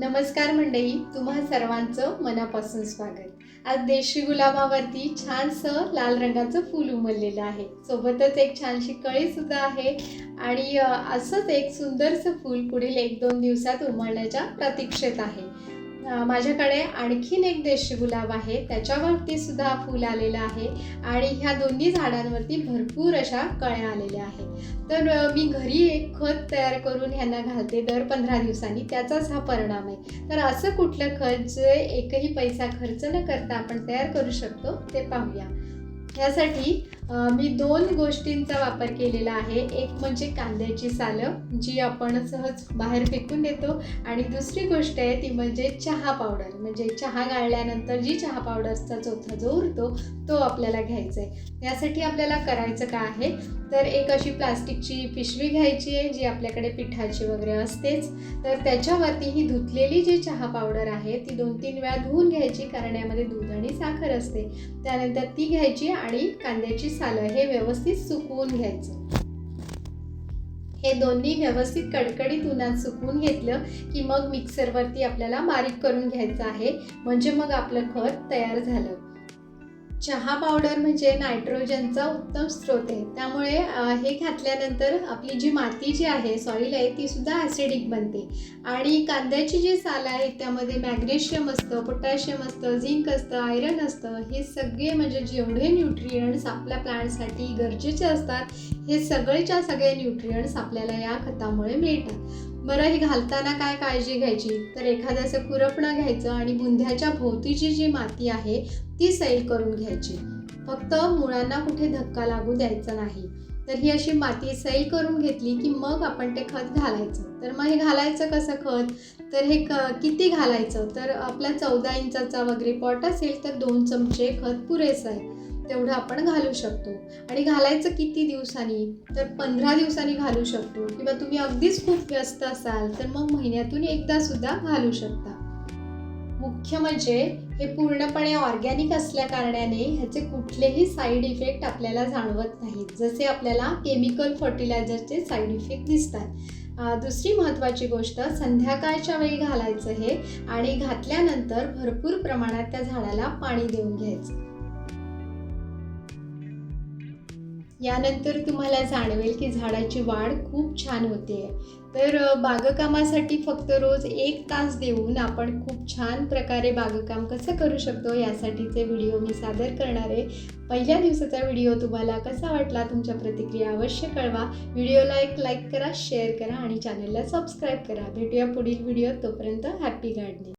नमस्कार मंडळी तुम्हा सर्वांचं मनापासून स्वागत. आज देशी गुलाबावरती छानसं लाल रंगाचं फूल उमललेलं आहे. सोबतच एक छानशी कळी सुद्धा आहे आणि असंच एक सुंदरसं फूल पुढील एक दोन दिवसात उमळण्याच्या प्रतीक्षेत आहे. माझ्याकडे आणखीन एक देशी गुलाब आहे. त्याच्यावरती सुद्धा फूल आलेलं आहे आणि ह्या दोन्ही झाडांवरती भरपूर अशा कळ्या आलेल्या आहेत. तर मी घरी एक खत तयार करून ह्यांना घालते दर पंधरा दिवसांनी. त्याचाच हा परिणाम आहे. तर असं कुठलं खत जे एकही पैसा खर्च न करता आपण तयार करू शकतो ते पाहूया. यासाठी मी दोन गोष्टींचा वापर केलेला आहे. एक म्हणजे कांद्याची सालं जी आपण सहज बाहेर फेकून देतो. आणि दुसरी गोष्ट आहे ती म्हणजे चहा पावडर. म्हणजे चहा गाळल्यानंतर जी चहा पावडरचा चोथा जो उरतो तो आपल्याला घ्यायचा आहे. यासाठी आपल्याला करायचं काय आहे? तर एक अशी प्लास्टिकची पिशवी घ्यायची आहे जी आपल्याकडे पिठाची वगैरे असतेच. तर त्याच्यावरती ही धुतलेली जी चहा पावडर आहे ती दोन तीन वेळा धुवून घ्यायची कारण यामध्ये दूध आणि साखर असते. त्यानंतर ती घ्यायची आणि कांद्याची सालं हे व्यवस्थित सुकवून घ्यायचं. हे दोन्ही व्यवस्थित कडकडीत उन्हात सुकवून घेतलं की मग मिक्सरवरती आपल्याला बारीक करून घ्यायचं आहे. म्हणजे मग आपलं खत तयार झालं. चहा पावडर म्हणजे नायट्रोजनचा उत्तम स्रोत आहे. त्यामुळे हे घातल्यानंतर आपली जी माती जी आहे सॉईल आहे ती सुद्धा ॲसिडिक बनते. आणि कांद्याची जी साल आहे त्यामध्ये मॅग्नेशियम असतं पोटॅशियम असतं झिंक असतं आयरन असतं. हे सगळे म्हणजे जेवढे न्यूट्रियंट्स आपल्या प्लांटसाठी गरजेचे असतात हे सगळेच्या सगळे न्यूट्रियंट्स आपल्याला या खतामुळे मिळतात. बरं हे घालताना काय काळजी घ्यायची? तर एखादं असं घ्यायचं आणि बुंध्याच्या भोवतीची जी माती आहे ती सैल करून घ्यायची. फक्त मुळांना कुठे धक्का लागू द्यायचा नाही. तर ही अशी माती सैल करून घेतली की मग आपण ते खत घालायचं. तर मग हे घालायचं कसं खत? तर हे क किती घालायचं? तर आपला चौदा इंचाचा वगैरे पॉट असेल तर दोन चमचे खत पुरेसं आहे. तेवढं आपण घालू शकतो. आणि घालायचं किती दिवसांनी? तर पंधरा दिवसांनी घालू शकतो. किंवा तुम्ही अगदीच खूप व्यस्त असाल तर मग महिन्यातून एकदा सुद्धा घालू शकता. मुख्य म्हणजे हे पूर्णपणे ऑर्गॅनिक असल्या कारणाने ह्याचे कुठलेही साईड इफेक्ट आपल्याला जाणवत नाहीत. जसे आपल्याला केमिकल फर्टिलायझरचे साईड इफेक्ट दिसतात. दुसरी महत्त्वाची गोष्ट संध्याकाळच्या वेळी घालायचं हे आणि घातल्यानंतर भरपूर प्रमाणात त्या झाडाला पाणी देऊन घ्यायचं. यानंतर तुम्हाला जाणवेल की झाडाची वाढ खूप छान होते. तर बागकामासाठी फक्त रोज एक तास देऊन आपण खूप छान प्रकारे बागकाम कसं करू शकतो यासाठीचे व्हिडिओ मी सादर करणार आहे. पहिल्या दिवसाचा व्हिडिओ तुम्हाला कसा वाटला तुमच्या प्रतिक्रिया अवश्य कळवा. व्हिडिओला एक लाईक करा शेअर करा आणि चॅनलला सबस्क्राईब करा. भेटूया पुढील व्हिडिओ तोपर्यंत हॅपी गार्डनिंग.